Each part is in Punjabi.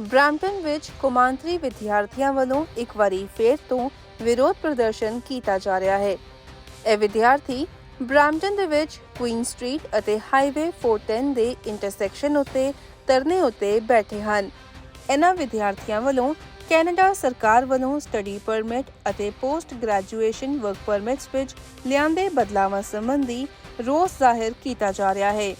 ਬ੍ਰੈਂਪਟਨ ਵਿੱਚ ਕੌਮਾਂਤਰੀ ਵਿਦਿਆਰਥੀਆਂ ਵੱਲੋਂ ਇੱਕ ਵਾਰੀ ਫੇਰ ਤੋਂ ਵਿਰੋਧ ਪ੍ਰਦਰਸ਼ਨ ਕੀਤਾ ਜਾ ਰਿਹਾ ਹੈ। ਇਹ ਵਿਦਿਆਰਥੀ ਬ੍ਰੈਂਪਟਨ ਦੇ ਵਿੱਚ ਕੁਈਨ ਸਟਰੀਟ ਅਤੇ ਹਾਈਵੇ 410 ਦੇ ਇੰਟਰਸੈਕਸ਼ਨ ਉੱਤੇ, ਧਰਨੇ ਉੱਤੇ ਬੈਠੇ ਹਨ। ਇਹਨਾਂ ਵਿਦਿਆਰਥੀਆਂ ਵੱਲੋਂ ਕੈਨੇਡਾ ਸਰਕਾਰ ਵੱਲੋਂ ਸਟੱਡੀ ਪਰਮਿਟ ਅਤੇ ਪੋਸਟ ਗ੍ਰੈਜੂਏਸ਼ਨ ਵਰਕ ਪਰਮਿਟਸ ਵਿੱਚ ਲਿਆਂਦੇ ਬਦਲਾਵਾਂ ਸੰਬੰਧੀ ਰੋਸ ਜ਼ਾਹਿਰ ਕੀਤਾ ਜਾ ਰਿਹਾ ਹੈ।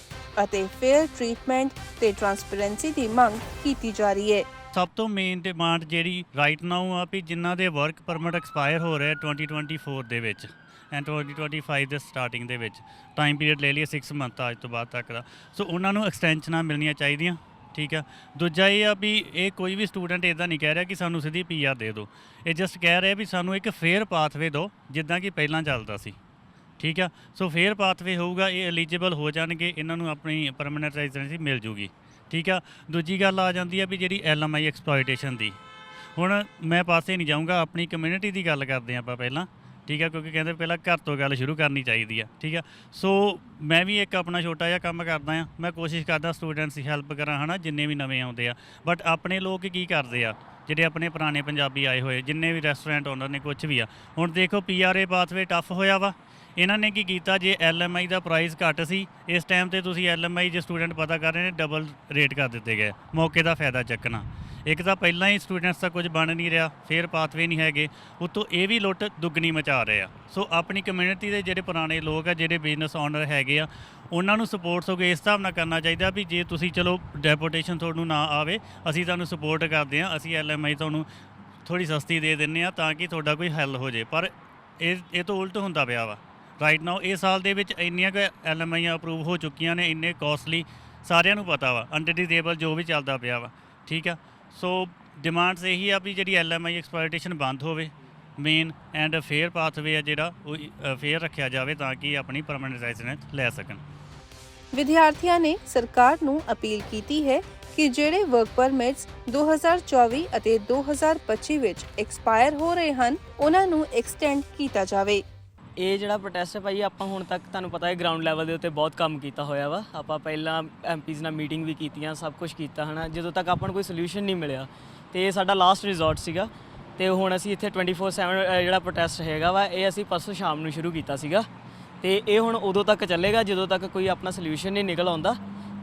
ਅਤੇ ਫੇਅਰ ਟ੍ਰੀਟਮੈਂਟ ਤੇ ਟਰਾਂਸਪੇਰੈਂਸੀ ਦੀ ਮੰਗ ਕੀਤੀ ਜਾ ਰਹੀ ਹੈ। ਸਭ ਤੋਂ ਮੇਨ ਡਿਮਾਂਡ ਜਿਹੜੀ ਰਾਈਟ ਨਾਓ ਆ ਵੀ ਜਿਨ੍ਹਾਂ ਦੇ ਵਰਕ ਪਰਮਿਟ ਐਕਸਪਾਇਰ ਹੋ ਰਿਹਾ 2024 ਦੇ ਵਿੱਚ ਐਂਡ 2025 ਦੇ ਸਟਾਰਟਿੰਗ ਦੇ ਵਿੱਚ। ਟਾਈਮ ਪੀਰੀਅਡ ਲੈ ਲਈਏ 6 ਮੰਥ ਅੱਜ ਤੋਂ ਬਾਅਦ ਤੱਕ ਦਾ। ਸੋ ਉਹਨਾਂ ਨੂੰ ਐਕਸਟੈਂਸ਼ਨਾਂ ਮਿਲਣੀਆਂ ਚਾਹੀਦੀਆਂ, ਠੀਕ ਆ। ਦੂਜਾ ਇਹ ਆ ਵੀ ਇਹ ਕੋਈ ਵੀ ਸਟੂਡੈਂਟ ਇਦਾਂ ਨਹੀਂ ਕਹਿ ਰਿਹਾ ਕਿ ਸਾਨੂੰ ਸਿੱਧੀ ਪੀਆਰ ਦੇ ਦਿਓ। ਇਹ ਜਸਟ ਕਹਿ ਰਿਹਾ ਵੀ ਸਾਨੂੰ ਇੱਕ ਫੇਅਰ ਪਾਥਵੇ ਦਿਓ, ਜਿੱਦਾਂ ਕਿ ਪਹਿਲਾਂ ਚੱਲਦਾ ਸੀ। ਠੀਕ ਆ? ਸੋ ਫੇਅਰ ਪਾਥਵੇ ਹੋਊਗਾ, ਇਹ ਐਲੀਜੀਬਲ ਹੋ ਜਾਣਗੇ, ਇਹਨਾਂ ਨੂੰ ਆਪਣੀ ਪਰਮਨੈਂਟ ਰੈਜ਼ੀਡੈਂਸੀ ਮਿਲ ਜੂਗੀ। ਠੀਕ ਆ? ਦੂਜੀ ਗੱਲ ਆ ਜਾਂਦੀ ਆ ਵੀ ਜਿਹੜੀ ਐਲਐਮਆਈ ਐਕਸਪਲੋਇਟੇਸ਼ਨ ਦੀ। ਹੁਣ ਮੈਂ ਪਾਸੇ ਨਹੀਂ ਜਾਊਂਗਾ, ਆਪਣੀ ਕਮਿਊਨਿਟੀ ਦੀ ਗੱਲ ਕਰਦੇ ਹਾਂ ਆਪਾਂ ਪਹਿਲਾਂ। ਠੀਕ ਆ? ਕਿਉਂਕਿ ਕਹਿੰਦੇ ਪਹਿਲਾਂ ਘਰ ਤੋਂ ਗੱਲ ਸ਼ੁਰੂ ਕਰਨੀ ਚਾਹੀਦੀ ਆ। ਠੀਕ ਆ? ਸੋ ਮੈਂ ਵੀ ਇੱਕ ਆਪਣਾ ਛੋਟਾ ਜਿਹਾ ਕੰਮ ਕਰਦਾ ਆ। ਮੈਂ ਕੋਸ਼ਿਸ਼ ਕਰਦਾ ਸਟੂਡੈਂਟਸ ਦੀ ਹੈਲਪ ਕਰਾਂ, ਹਨਾ, ਜਿੰਨੇ ਵੀ ਨਵੇਂ ਆਉਂਦੇ ਆ। ਬਟ ਆਪਣੇ ਲੋਕ ਕੀ ਕਰਦੇ ਆ? ਜਿਹੜੇ ਆਪਣੇ ਪੁਰਾਣੇ ਪੰਜਾਬੀ ਆਏ ਹੋਏ, ਜਿੰਨੇ ਵੀ ਰੈਸਟੋਰੈਂਟ ਓਨਰ ਨੇ ਕੁਝ ਵੀ ਆ। ਹੁਣ ਦੇਖੋ ਪੀਆਰਏ ਪਾਥਵੇ ਟਫ ਹੋਇਆ ਵਾ। ਇਹਨਾਂ ਨੇ ਕੀ ਕੀਤਾ ਜੇ ਐਲਐਮਆਈ ਦਾ ਪ੍ਰਾਈਸ ਘੱਟ ਸੀ, ਇਸ ਟਾਈਮ ਤੇ ਤੁਸੀਂ ਐਲਐਮਆਈ ਜੇ ਸਟੂਡੈਂਟ ਪਤਾ ਕਰ ਰਹੇ ਨੇ ਡਬਲ ਰੇਟ ਕਰ ਦਿੱਤੇ ਗਏ। ਮੌਕੇ ਦਾ ਫਾਇਦਾ ਚੱਕਣਾ। ਇੱਕ ਤਾਂ ਪਹਿਲਾਂ ਹੀ ਸਟੂਡੈਂਟਸ ਦਾ ਕੁਝ ਬਣ ਨਹੀਂ ਰਿਹਾ, ਫੇਰ ਪਾਥਵੇ ਨਹੀਂ ਹੈਗੇ। ਉਤੋਂ ਇਹ ਵੀ ਲੁੱਟ ਦੁੱਗਣੀ ਮਚਾ ਰਹੇ ਆ। ਸੋ ਆਪਣੀ ਕਮਿਊਨਿਟੀ ਦੇ ਜਿਹੜੇ ਪੁਰਾਣੇ ਲੋਕ ਆ, ਜਿਹੜੇ ਬਿਜ਼ਨਸ ਓਨਰ ਹੈਗੇ ਆ, ਉਹਨਾਂ ਨੂੰ ਸਪੋਰਟ ਸੋਗੇ ਇਸ ਹਿਸਾਬ ਨਾਲ ਕਰਨਾ ਚਾਹੀਦਾ ਵੀ ਜੇ ਤੁਸੀਂ ਚਲੋ ਡੈਪੂਟੇਸ਼ਨ ਤੁਹਾਨੂੰ ਨਾ ਆਵੇ, ਅਸੀਂ ਤੁਹਾਨੂੰ ਸਪੋਰਟ ਕਰਦੇ ਆ ਅਸੀਂ ਐਲਐਮਆਈ ਤੁਹਾਨੂੰ ਥੋੜੀ ਸਸਤੀ ਦੇ ਦਿੰਨੇ ਆ ਤਾਂ ਕਿ ਤੁਹਾਡਾ ਕੋਈ ਹੱਲ ਹੋ ਜੇ। ਪਰ ਇਹ ਇਹ ਤੋਂ ਉਲਟ ਹੁੰਦਾ ਪਿਆ ਵਾ। ਰਾਈਟ ਨਾਓ ਇਹ ਸਾਲ ਦੇ ਵਿੱਚ ਇੰਨੀਆਂ ਕੁ ਐਲਐਮਆਈ ਅਪਰੂਵ ਹੋ ਚੁੱਕੀਆਂ ਨੇ, ਇੰਨੇ ਕਾਸਟਲੀ ਸਾਰਿਆਂ ਨੂੰ ਪਤਾ ਵਾ ਅੰਡਰ ਦੀ ਟੇਬਲ ਜੋ ਵੀ ਚੱਲਦਾ ਪਿਆ ਵਾ, ਠੀਕ ਆ? ਸੋ ਡਿਮਾਂਡਸ ਇਹੀ ਆ ਵੀ ਜਿਹੜੀ ਐਲਐਮਆਈ ਐਕਸਪਲੋਇਟੇਸ਼ਨ ਬੰਦ ਹੋਵੇ ਮੇਨ ਐਂਡ ਫੇਅਰ ਪਾਥਵੇ ਆ ਜਿਹੜਾ, ਉਹ ਫੇਅਰ ਰੱਖਿਆ ਜਾਵੇ ਤਾਂ ਕਿ ਆਪਣੀ ਪਰਮਨੈਂਟ ਰੈਜ਼ੀਡੈਂਸ ਲੈ ਸਕਣ। ਵਿਦਿਆਰਥੀਆਂ ਨੇ ਸਰਕਾਰ ਨੂੰ ਅਪੀਲ ਕੀਤੀ ਹੈ ਕਿ ਜਿਹੜੇ ਵਰਕ ਪਰਮਿਟਸ 2024 ਅਤੇ 2025 ਵਿੱਚ ਐਕਸਪਾਇਰ ਹੋ ਰਹੇ ਹਨ, ਉਹਨਾਂ ਨੂੰ ਐਕਸਟੈਂਡ ਕੀਤਾ ਜਾਵੇ। ਇਹ ਜਿਹੜਾ ਪ੍ਰੋਟੈਸਟ ਹੈ ਭਾਈ ਆਪਾਂ ਹੁਣ ਤੱਕ ਤੁਹਾਨੂੰ ਪਤਾ ਹੈ ਗਰਾਊਂਡ ਲੈਵਲ ਦੇ ਉੱਤੇ ਬਹੁਤ ਕੰਮ ਕੀਤਾ ਹੋਇਆ ਵਾ। ਆਪਾਂ ਪਹਿਲਾਂ ਐਮਪੀਜ਼ ਨਾਲ ਮੀਟਿੰਗ ਵੀ ਕੀਤੀਆਂ ਸਭ ਕੁਝ ਕੀਤਾ ਹਨਾ। ਜਦੋਂ ਤੱਕ ਆਪਾਂ ਨੂੰ ਕੋਈ ਸੋਲੂਸ਼ਨ ਨਹੀਂ ਮਿਲਿਆ ਤੇ ਇਹ ਸਾਡਾ ਲਾਸਟ ਰਿਜ਼ੋਰਟ ਸੀਗਾ। ਤੇ ਹੁਣ ਅਸੀਂ ਇੱਥੇ 24/7 ਅ, ਜਿਹੜਾ ਪ੍ਰੋਟੈਸਟ ਹੈਗਾ ਵਾ ਇਹ ਅਸੀਂ ਪਰਸੋਂ ਸ਼ਾਮ ਨੂੰ ਸ਼ੁਰੂ ਕੀਤਾ ਸੀਗਾ। ਤੇ ਇਹ ਹੁਣ ਉਦੋਂ ਤੱਕ ਚੱਲੇਗਾ ਜਦੋਂ ਤੱਕ ਕੋਈ ਆਪਣਾ ਸੋਲੂਸ਼ਨ ਨਹੀਂ ਨਿਕਲ ਆਉਂਦਾ।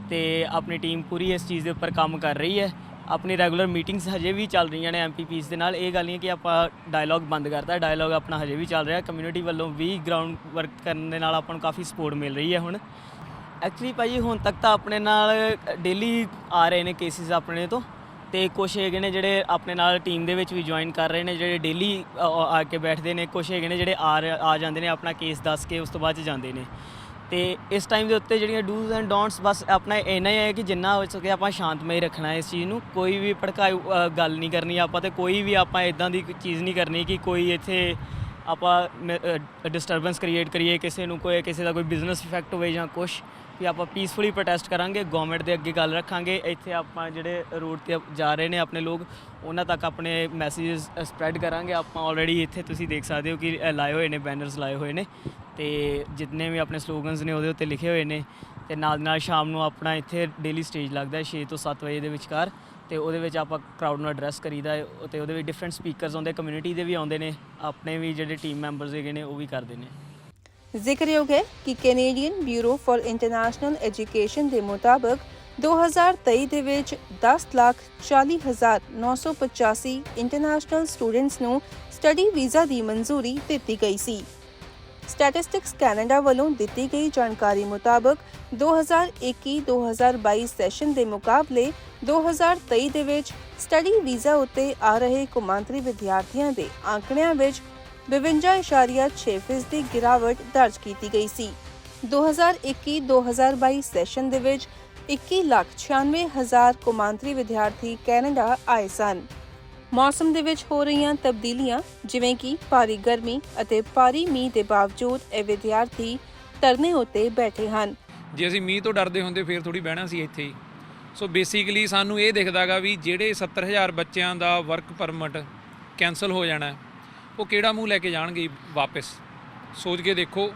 ਤੇ ਆਪਣੀ ਟੀਮ ਪੂਰੀ ਇਸ ਚੀਜ਼ ਦੇ ਉੱਪਰ ਕੰਮ ਕਰ ਰਹੀ ਹੈ। ਆਪਣੀ ਰੈਗੂਲਰ ਮੀਟਿੰਗਸ ਹਜੇ ਵੀ ਚੱਲ ਰਹੀਆਂ ਨੇ ਐਮਪੀਪੀਸ ਦੇ ਨਾਲ। ਇਹ ਗੱਲ ਨਹੀਂ ਕਿ ਆਪਾਂ ਡਾਇਲੌਗ ਬੰਦ ਕਰਤਾ ਡਾਇਲੌਗ ਆਪਣਾ ਹਜੇ ਵੀ ਚੱਲ ਰਿਹਾ। ਕਮਿਊਨਿਟੀ ਵੱਲੋਂ ਵੀ ਗਰਾਊਂਡ ਵਰਕ ਕਰਨ ਦੇ ਨਾਲ ਆਪਾਂ ਨੂੰ ਕਾਫੀ ਸਪੋਰਟ ਮਿਲ ਰਹੀ ਹੈ ਹੁਣ। ਐਕਚੁਅਲੀ ਭਾਜੀ ਹੁਣ ਤੱਕ ਤਾਂ ਆਪਣੇ ਨਾਲ ਡੇਲੀ ਆ ਰਹੇ ਨੇ ਕੇਸਿਸ ਆਪਣੇ ਤੋਂ। ਤੇ ਕੁਝ ਹੈਗੇ ਨੇ ਜਿਹੜੇ ਆਪਣੇ ਨਾਲ ਟੀਮ ਦੇ ਵਿੱਚ ਵੀ ਜੁਆਇਨ ਕਰ ਰਹੇ ਨੇ, ਜਿਹੜੇ ਡੇਲੀ ਆ ਕੇ ਬੈਠਦੇ ਨੇ। ਕੁਝ ਹੈਗੇ ਨੇ ਜਿਹੜੇ ਆ ਰਹੇ- ਆ ਜਾਂਦੇ ਨੇ, ਆਪਣਾ ਕੇਸ ਦੱਸ ਕੇ ਉਸ ਤੋਂ ਬਾਅਦ ਚ ਜਾਂਦੇ ਨੇ। ਤੇ ਇਸ ਟਾਈਮ ਦੇ ਉੱਤੇ ਜਿਹੜੀਆਂ ਡੂਜ਼ ਐਂਡ ਡੋਂਟਸ ਬਸ ਆਪਣਾ ਇੰਨਾ ਹੀ ਹੈ ਕਿ ਜਿੰਨਾ ਹੋ ਸਕੇ ਆਪਾਂ ਸ਼ਾਂਤਮਈ ਰੱਖਣਾ ਹੈ ਇਸ ਚੀਜ਼ ਨੂੰ। ਕੋਈ ਵੀ ਭੜਕਾਊ ਅ, ਗੱਲ ਨਹੀਂ ਕਰਨੀ ਆਪਾਂ ਤੇ ਕੋਈ ਵੀ ਆਪਾਂ ਇਦਾਂ ਦੀ ਕੋਈ ਚੀਜ਼ ਨਹੀਂ ਕਰਨੀ ਕਿ ਕੋਈ ਇੱਥੇ ਆਪਾਂ ਡਿਸਟਰਬੈਂਸ ਕ੍ਰੀਏਟ ਕਰੀਏ ਕਿਸੇ ਨੂੰ ਕੋਈ ਕਿਸੇ ਦਾ ਕੋਈ ਬਿਜ਼ਨਸ ਇਫੈਕਟ ਹੋਵੇ ਜਾਂ ਕੁਝ ਵੀ ਆਪਾਂ ਪੀਸਫੁਲੀ ਪ੍ਰੋਟੈਸਟ ਕਰਾਂਗੇ ਗਵਰਨਮੈਂਟ ਦੇ ਅੱਗੇ ਗੱਲ ਰੱਖਾਂਗੇ ਇੱਥੇ ਆਪਾਂ ਜਿਹੜੇ ਰੋਡ ਤੇ ਜਾ ਰਹੇ ਨੇ ਆਪਣੇ ਲੋਕ ਉਹਨਾਂ ਤੱਕ ਆਪਣੇ ਮੈਸੇजेस ਸਪਰੈਡ ਕਰਾਂਗੇ। ਆਪਾਂ ਆਲਰੇਡੀ ਇੱਥੇ ਤੁਸੀਂ ਦੇਖ ਸਕਦੇ ਹੋ ਕਿ ਇਹ ਲਾਏ ਹੋਏ ਨੇ ਬੈਨਰਸ ਲਾਏ ਹੋਏ ਨੇ। ਤੇ ਜਿੰਨੇ ਵੀ ਆਪਣੇ ਸਲੋਗਨਸ ਨੇ ਉਹਦੇ ਉੱਤੇ ਲਿਖੇ ਹੋਏ ਨੇ ਤੇ ਨਾਲ ਦੀ ਨਾਲ ਸ਼ਾਮ ਨੂੰ ਆਪਣਾ ਇੱਥੇ ਡੇਲੀ ਸਟੇਜ ਲੱਗਦਾ ਹੈ 6 ਤੋਂ 7 ਵਜੇ ਦੇ ਵਿਚਕਾਰ ਤੇ ਉਹਦੇ ਵਿੱਚ ਆਪਾਂ ਕਰਾਊਡ ਨੂੰ ਐਡਰੈਸ ਕਰੀਦਾ ਹੈ ਤੇ ਉਹਦੇ ਵਿੱਚ ਡਿਫਰੈਂਟ ਸਪੀਕਰਸ ਆਉਂਦੇ ਕਮਿਊਨਿਟੀ ਦੇ ਵੀ ਆਉਂਦੇ ਨੇ ਆਪਣੇ ਵੀ ਜਿਹੜੇ ਟੀਮ ਮੈਂਬਰਸ ਹੈਗੇ ਨੇ ਉਹ ਵੀ ਕਰਦੇ ਨੇ। ਜ਼ਿਕਰਯੋਗ ਹੈ ਕਿ Canadian bureau for international education ਦੇ ਮੁਤਾਬਕ 2023 ਦੇ ਵਿੱਚ 10,40,985 ਇੰਟਰਨੈਸ਼ਨਲ ਸਟੂਡੈਂਟਸ ਨੂੰ ਸਟੱਡੀ ਵੀਜ਼ਾ ਦੀ ਮਨਜ਼ੂਰੀ ਦਿੱਤੀ ਗਈ ਸੀ। ਸਟੈਟਿਸਟਿਕਸ ਕੈਨੇਡਾ ਵੱਲੋਂ ਦਿੱਤੀ ਗਈ ਜਾਣਕਾਰੀ ਮੁਤਾਬਕ 2021-2022 ਸੈਸ਼ਨ ਦੇ ਮੁਕਾਬਲੇ 2023 ਦੇ ਵਿੱਚ ਸਟੱਡੀ ਵੀਜ਼ਾ ਉੱਤੇ ਆ ਰਹੇ ਕੌਮਾਂਤਰੀ ਵਿਦਿਆਰਥੀਆਂ ਦੇ ਆંકੜਿਆਂ ਵਿੱਚ 52.6% ਦੀ ਗਿਰਾਵਟ ਦਰਜ ਕੀਤੀ ਗਈ ਸੀ। 2021-2022 ਸੈਸ਼ਨ ਦੇ ਵਿੱਚ 21,96,000 ਕੌਮਾਂਤਰੀ ਵਿਦਿਆਰਥੀ ਕੈਨੇਡਾ ਆਏ ਸਨ। ਮੌਸਮ ਦੇ ਵਿੱਚ ਹੋ ਰਹੀਆਂ ਤਬਦੀਲੀਆਂ, ਜਿਵੇਂ ਕਿ ਭਾਰੀ ਗਰਮੀ ਅਤੇ ਭਾਰੀ ਮੀਂਹ ਦੇ ਬਾਵਜੂਦ ਇਹ ਵਿਦਿਆਰਥੀ ਧਰਨੇ ਉੱਤੇ ਬੈਠੇ ਹਨ। ਜੇ ਅਸੀਂ ਮੀਂਹ ਤੋਂ ਡਰਦੇ ਹੁੰਦੇ, ਫੇਰ ਥੋੜੀ ਬਹਿਣਾ ਸੀ ਇੱਥੇ ਹੀ। ਸੋ ਬੇਸਿਕਲੀ ਸਾਨੂੰ ਇਹ ਦਿਖਦਾਗਾ ਵੀ ਜਿਹੜੇ 70000 ਬੱਚਿਆਂ ਦਾ ਵਰਕ ਪਰਮਿਟ ਕੈਨਸਲ ਹੋ ਜਾਣਾ, ਉਹ ਕਿਹੜਾ ਮੂੰਹ ਲੈ ਕੇ ਜਾਣਗੇ ਵਾਪਸ? ਸੋਚ ਕੇ ਦੇਖੋ,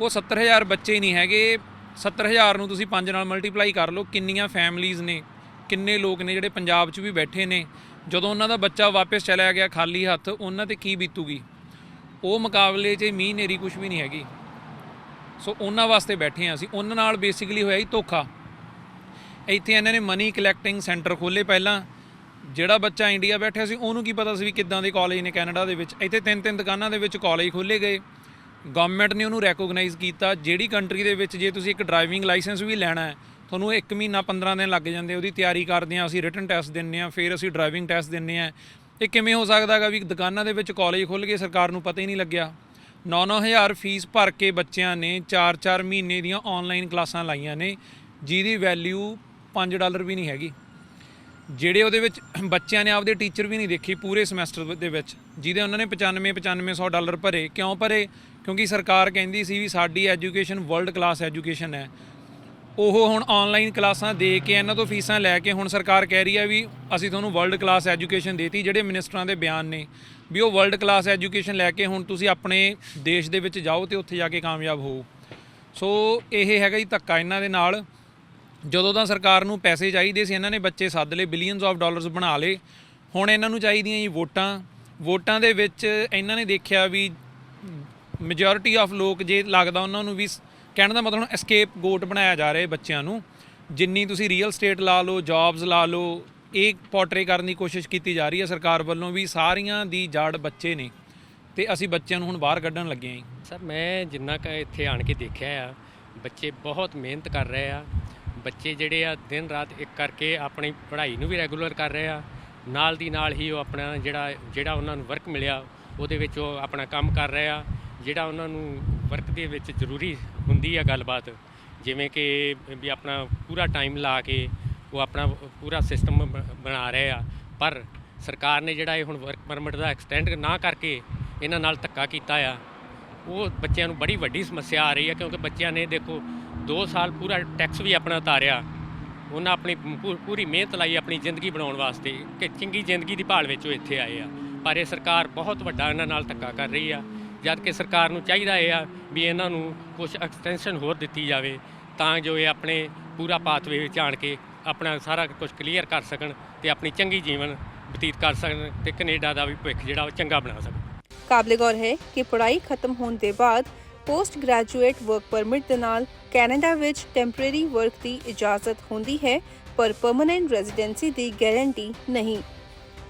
ਉਹ 70000 ਬੱਚੇ ਨਹੀਂ ਹੈਗੇ। 70000 ਨੂੰ ਤੁਸੀਂ 5 ਨਾਲ ਮਲਟੀਪਲਾਈ ਕਰ ਲਓ, ਕਿੰਨੀਆਂ ਫੈਮਲੀਆਂ ਨੇ, ਕਿੰਨੇ ਲੋਕ ਨੇ ਜਿਹੜੇ ਪੰਜਾਬ 'ਚ ਵੀ ਬੈਠੇ ਨੇ ਜਦੋਂ ਉਹਨਾਂ ਦਾ ਬੱਚਾ ਵਾਪਸ ਚਲਿਆ ਗਿਆ ਖਾਲੀ ਹੱਥ, ਉਹਨਾਂ ਤੇ ਕੀ ਬੀਤੂਗੀ? ਉਹ ਮੁਕਾਬਲੇ 'ਚ ਮੀਂਹ ਨੇਰੀ ਕੁਝ ਵੀ ਨਹੀਂ ਹੈਗੀ। ਸੋ ਉਹਨਾਂ ਵਾਸਤੇ ਬੈਠੇ ਹਾਂ ਅਸੀਂ। ਉਹਨਾਂ ਨਾਲ ਬੇਸਿਕਲੀ ਹੋਇਆ ਹੀ ਧੋਖਾ। ਇੱਥੇ ਇਹਨਾਂ ਨੇ ਮਨੀ ਕਲੈਕਟਿੰਗ ਸੈਂਟਰ ਖੋਲੇ ਪਹਿਲਾਂ। ਜਿਹੜਾ ਬੱਚਾ ਇੰਡੀਆ ਬੈਠਿਆ ਸੀ, ਉਹਨੂੰ ਕੀ ਪਤਾ ਸੀ ਵੀ ਕਿੱਦਾਂ ਦੇ ਕਾਲਜ ਨੇ ਕੈਨੇਡਾ ਦੇ ਵਿੱਚ। ਇੱਥੇ ਤਿੰਨ ਤਿੰਨ ਦੁਕਾਨਾਂ ਦੇ ਵਿੱਚ ਕਾਲਜ ਖੋਲੇ ਗਏ। ਗਵਰਨਮੈਂਟ ਨੇ ਉਹਨੂੰ ਰੈਕੋਗਨਾਈਜ਼ ਕੀਤਾ। ਜਿਹੜੀ ਕੰਟਰੀ ਦੇ ਵਿੱਚ ਜੇ ਤੁਸੀਂ ਇੱਕ ਡਰਾਈਵਿੰਗ ਲਾਇਸੈਂਸ ਵੀ ਲੈਣਾ ਹੈ ਤੁਹਾਨੂੰ 1 ਮਹੀਨਾ 15 ਦਿਨ ਲੱਗ ਜਾਂਦੇ ਉਹਦੀ ਤਿਆਰੀ ਕਰਦੇ ਹਾਂ ਅਸੀਂ ਰਿਟਨ ਟੈਸਟ ਦਿੰਨੇ ਆ, ਫਿਰ ਅਸੀਂ ਡਰਾਈਵਿੰਗ ਟੈਸਟ ਦਿੰਨੇ ਆ। ਇਹ ਕਿਵੇਂ ਹੋ ਸਕਦਾ ਹੈਗਾ ਵੀ ਦੁਕਾਨਾਂ ਦੇ ਵਿੱਚ ਕਾਲਜ ਖੁੱਲ ਗਏ, ਸਰਕਾਰ ਨੂੰ ਪਤਾ ਹੀ ਨਹੀਂ ਲੱਗਿਆ? 9-9000 ਫੀਸ ਭਰ ਕੇ ਬੱਚਿਆਂ ਨੇ 4-4 ਮਹੀਨੇ ਦੀਆਂ ਆਨਲਾਈਨ ਕਲਾਸਾਂ ਲਾਈਆਂ ਨੇ, ਜਿਹਦੀ ਵੈਲਿਊ 5 ਡਾਲਰ ਵੀ ਨਹੀਂ ਹੈਗੀ। ਜਿਹੜੇ ਉਹਦੇ ਵਿੱਚ ਬੱਚਿਆਂ ਨੇ ਆਪਦੇ ਟੀਚਰ ਵੀ ਨਹੀਂ ਦੇਖੇ ਪੂਰੇ ਸਮੈਸਟਰ ਦੇ ਵਿੱਚ, ਜਿਹਦੇ ਉਹਨਾਂ ਨੇ 95 9500 ਡਾਲਰ ਭਰੇ। ਕਿਉਂ ਭਰੇ? ਕਿਉਂਕਿ ਸਰਕਾਰ ਕਹਿੰਦੀ ਸੀ ਵੀ ਸਾਡੀ ਐਜੂਕੇਸ਼ਨ ਵਰਲਡ ਕਲਾਸ ਐਜੂਕੇਸ਼ਨ ਹੈ। ਉਹ ਹੁਣ ਆਨਲਾਈਨ ਕਲਾਸਾਂ ਦੇ ਕੇ, ਇਹਨਾਂ ਤੋਂ ਫੀਸਾਂ ਲੈ ਕੇ ਹੁਣ ਸਰਕਾਰ ਕਹਿ ਰਹੀ ਹੈ ਵੀ ਅਸੀਂ ਤੁਹਾਨੂੰ ਵਰਲਡ ਕਲਾਸ ਐਜੂਕੇਸ਼ਨ ਦੇਤੀ, ਜਿਹੜੇ ਮਿਨਿਸਟਰਾਂ ਦੇ ਬਿਆਨ ਨੇ, ਵੀ ਉਹ ਵਰਲਡ ਕਲਾਸ ਐਜੂਕੇਸ਼ਨ ਲੈ ਕੇ ਹੁਣ ਤੁਸੀਂ ਆਪਣੇ ਦੇਸ਼ ਦੇ ਵਿੱਚ ਜਾਓ ਤੇ ਉੱਥੇ ਜਾ ਕੇ ਕਾਮਯਾਬ ਹੋ ਸੋ ਇਹ ਹੈਗਾ ਜੀ ਧੱਕਾ ਇਹਨਾਂ ਦੇ ਨਾਲ। ਜਦੋਂ ਤਾਂ ਸਰਕਾਰ ਨੂੰ ਪੈਸੇ ਚਾਹੀਦੇ ਸੀ, ਇਹਨਾਂ ਨੇ ਬੱਚੇ ਸੱਦ ਲਏ ਬਿਲੀਅਨਸ ਆਫ ਡਾਲਰਸ ਬਣਾ ਲਏ। ਹੁਣ ਇਹਨਾਂ ਨੂੰ ਚਾਹੀਦੀਆਂ ਜੀ ਵੋਟਾਂ। ਵੋਟਾਂ ਦੇ ਵਿੱਚ ਇਹਨਾਂ ਨੇ ਦੇਖਿਆ ਵੀ ਮੈਜੋਰਿਟੀ ਆਫ ਲੋਕ ਜੇ ਲੱਗਦਾ ਉਹਨਾਂ ਨੂੰ ਵੀ ਕਹਿਣ ਦਾ ਮਤਲਬ ਐਸਕੇਪ ਗੋਟ ਬਣਾਇਆ ਜਾ ਰਿਹਾ ਬੱਚਿਆਂ ਨੂੰ। ਜਿੰਨੀ ਤੁਸੀਂ ਰੀਅਲ ਸਟੇਟ ਲਾ ਲਓ ਜੌਬਸ ਲਾ ਲਓ, ਇਹ ਪੋਰਟਰੇ ਕਰਨ ਦੀ ਕੋਸ਼ਿਸ਼ ਕੀਤੀ ਜਾ ਰਹੀ ਹੈ ਸਰਕਾਰ ਵੱਲੋਂ ਵੀ ਸਾਰੀਆਂ ਦੀ ਜੜ ਬੱਚੇ ਨੇ। ਤੇ ਅਸੀਂ ਬੱਚਿਆਂ ਨੂੰ ਹੁਣ ਬਾਹਰ ਕੱਢਣ ਲੱਗੇ ਆਂ ਜੀ। ਸਰ, ਮੈਂ ਜਿੰਨਾ ਕ ਇੱਥੇ ਆਣ ਕੇ ਦੇਖਿਆ ਆ, ਬੱਚੇ ਬਹੁਤ ਮਿਹਨਤ ਕਰ ਰਹੇ ਆ। ਬੱਚੇ ਜਿਹੜੇ ਆ, ਦਿਨ ਰਾਤ ਇੱਕ ਕਰਕੇ ਆਪਣੀ ਪੜ੍ਹਾਈ ਨੂੰ ਵੀ ਰੈਗੂਲਰ ਕਰ ਰਹੇ ਆ। ਨਾਲ ਦੀ ਨਾਲ ਹੀ ਉਹ ਆਪਣਾ ਜਿਹੜਾ ਜਿਹੜਾ ਉਹਨਾਂ ਨੂੰ ਵਰਕ ਮਿਲਿਆ, ਉਹਦੇ ਵਿੱਚ ਉਹ ਆਪਣਾ ਕੰਮ ਕਰ ਰਹੇ ਆ। ਜਿਹੜਾ ਉਹਨਾਂ ਨੂੰ ਵਰਕ ਦੇ ਵਿੱਚ ਜ਼ਰੂਰੀ ਹੁੰਦੀ ਆ ਗੱਲਬਾਤ, ਜਿਵੇਂ ਕਿ ਵੀ ਆਪਣਾ ਪੂਰਾ ਟਾਈਮ ਲਾ ਕੇ ਉਹ ਆਪਣਾ ਪੂਰਾ ਸਿਸਟਮ ਬਣਾ ਰਹੇ ਆ। ਪਰ ਸਰਕਾਰ ਨੇ ਜਿਹੜਾ ਇਹ ਹੁਣ ਵਰਕ ਪਰਮਿਟ ਦਾ ਐਕਸਟੈਂਡ ਨਾ ਕਰਕੇ ਇਹਨਾਂ ਨਾਲ ਧੱਕਾ ਕੀਤਾ ਆ, ਉਹ ਬੱਚਿਆਂ ਨੂੰ ਬੜੀ ਵੱਡੀ ਸਮੱਸਿਆ ਆ ਰਹੀ ਹੈ ਕਿਉਂਕਿ ਬੱਚਿਆਂ ਨੇ ਦੇਖੋ 2 ਸਾਲ ਪੂਰਾ ਟੈਕਸ ਵੀ ਆਪਣਾ ਉਤਾਰਿਆ। ਉਹਨਾਂ ਆਪਣੀ ਪੂ- ਪੂਰੀ ਮਿਹਨਤ ਲਾਈ ਆਪਣੀ ਜ਼ਿੰਦਗੀ ਬਣਾਉਣ ਵਾਸਤੇ, ਕਿ ਚੰਗੀ ਜ਼ਿੰਦਗੀ ਦੀ ਭਾਲ ਵਿੱਚ ਉਹ ਇੱਥੇ ਆਏ ਆ। ਪਰ ਇਹ ਸਰਕਾਰ ਬਹੁਤ ਵੱਡਾ ਇਹਨਾਂ ਨਾਲ ਧੱਕਾ ਕਰ ਰਹੀ ਆ। ਜਦ ਕਿ ਸਰਕਾਰ ਨੂੰ ਚਾਹੀਦਾ ਇਹ ਆ ਵੀ ਇਹਨਾਂ ਨੂੰ ਕੁਝ ਐਕਸਟੈਂਸ਼ਨ ਹੋਰ ਦਿੱਤੀ ਜਾਵੇ ਤਾਂ ਜੋ ਇਹ ਆਪਣੇ ਪੂਰਾ ਪਾਥਵੇ ਵਿੱਚ ਆਣ ਕੇ ਆਪਣਾ ਸਾਰਾ ਕੁਝ ਕਲੀਅਰ ਕਰ ਸਕਣ ਤੇ ਆਪਣੀ ਚੰਗੀ ਜੀਵਨ ਬਤੀਤ ਕਰ ਸਕਣ ਤੇ ਕੈਨੇਡਾ ਦਾ ਵੀ ਭਵਿੱਖ ਜਿਹੜਾ ਉਹ ਚੰਗਾ ਬਣਾ ਸਕਣ। ਕਾਬਲੇ ਗੌਰ ਹੈ ਕਿ ਪੜ੍ਹਾਈ ਖਤਮ ਹੋਣ ਦੇ ਬਾਅਦ ਪੋਸਟ ਗ੍ਰੈਜੂਏਟ ਵਰਕ ਪਰਮਿਟ ਦੇ ਨਾਲ ਕੈਨੇਡਾ ਵਿੱਚ ਟੈਂਪਰੇਰੀ ਵਰਕ ਦੀ ਇਜਾਜ਼ਤ ਹੁੰਦੀ ਹੈ, ਪਰ ਪਰਮਨੈਂਟ ਰੈਜ਼ੀਡੈਂਸੀ ਦੀ ਗਾਰੰਟੀ ਨਹੀਂ।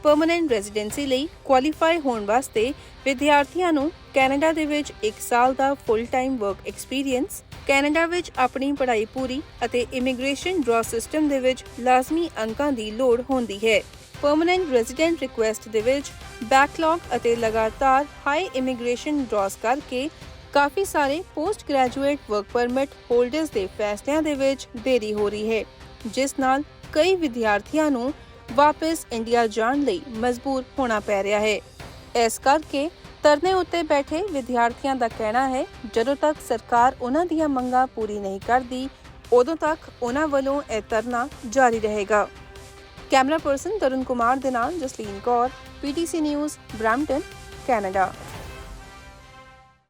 ਪਰਮਨੈਂਟ ਰੈਜ਼ੀਡੈਂਸੀ ਲਈ ਕੁਆਲੀਫਾਈ ਹੋਣ ਵਾਸਤੇ ਵਿਦਿਆਰਥੀਆਂ ਨੂੰ ਕੈਨੇਡਾ ਦੇ ਵਿੱਚ 1 ਸਾਲ ਦਾ full time work experience Canada ਵਿੱਚ ਆਪਣੀ ਪੜ੍ਹਾਈ ਪੂਰੀ ਅਤੇ ਇਮੀਗ੍ਰੇਸ਼ਨ ਡਰਾ ਸਿਸਟਮ ਦੇ ਵਿੱਚ ਲਾਜ਼ਮੀ ਅੰਕਾਂ ਦੀ ਲੋੜ ਹੁੰਦੀ ਹੈ। ਪਰਮਨੈਂਟ ਰੈਜ਼ੀਡੈਂਟ ਰਿਕੁਐਸਟ ਦੇ ਵਿੱਚ ਬੈਕਲੌਗ ਅਤੇ ਲਗਾਤਾਰ ਹਾਈ ਇਮੀਗ੍ਰੇਸ਼ਨ ਡਰਾਸ ਕਰਕੇ ਕਾਫੀ ਸਾਰੇ post graduate work permit holders ਦੇ ਫੈਸਲਿਆਂ ਦੇ ਵਿੱਚ ਦੇਰੀ ਹੋ ਰਹੀ ਹੈ, ਜਿਸ ਨਾਲ ਕਈ ਵਿਦਿਆਰਥੀਆਂ ਨੂੰ ਵਾਪਸ ਇੰਡੀਆ ਜਾਣ ਲਈ ਮਜਬੂਰ ਹੋਣਾ ਪੈ ਰਿਹਾ ਹੈ। ਇਸ ਕਰਕੇ ਧਰਨੇ ਉੱਤੇ ਬੈਠੇ ਵਿਦਿਆਰਥੀਆਂ ਦਾ ਕਹਿਣਾ ਹੈ, ਜਦੋਂ ਤੱਕ ਸਰਕਾਰ ਉਹਨਾਂ ਦੀਆਂ ਮੰਗਾਂ ਪੂਰੀ ਨਹੀਂ ਕਰਦੀ, ਉਦੋਂ ਤੱਕ ਉਹਨਾਂ ਵੱਲੋਂ ਇਹ ਧਰਨਾ ਜਾਰੀ ਰਹੇਗਾ। ਕੈਮਰਾ ਪਰਸਨ ਤਰੁਣ ਕੁਮਾਰ ਦੇ ਨਾਲ Jasleen Kaur, PTC news Brampton Canada.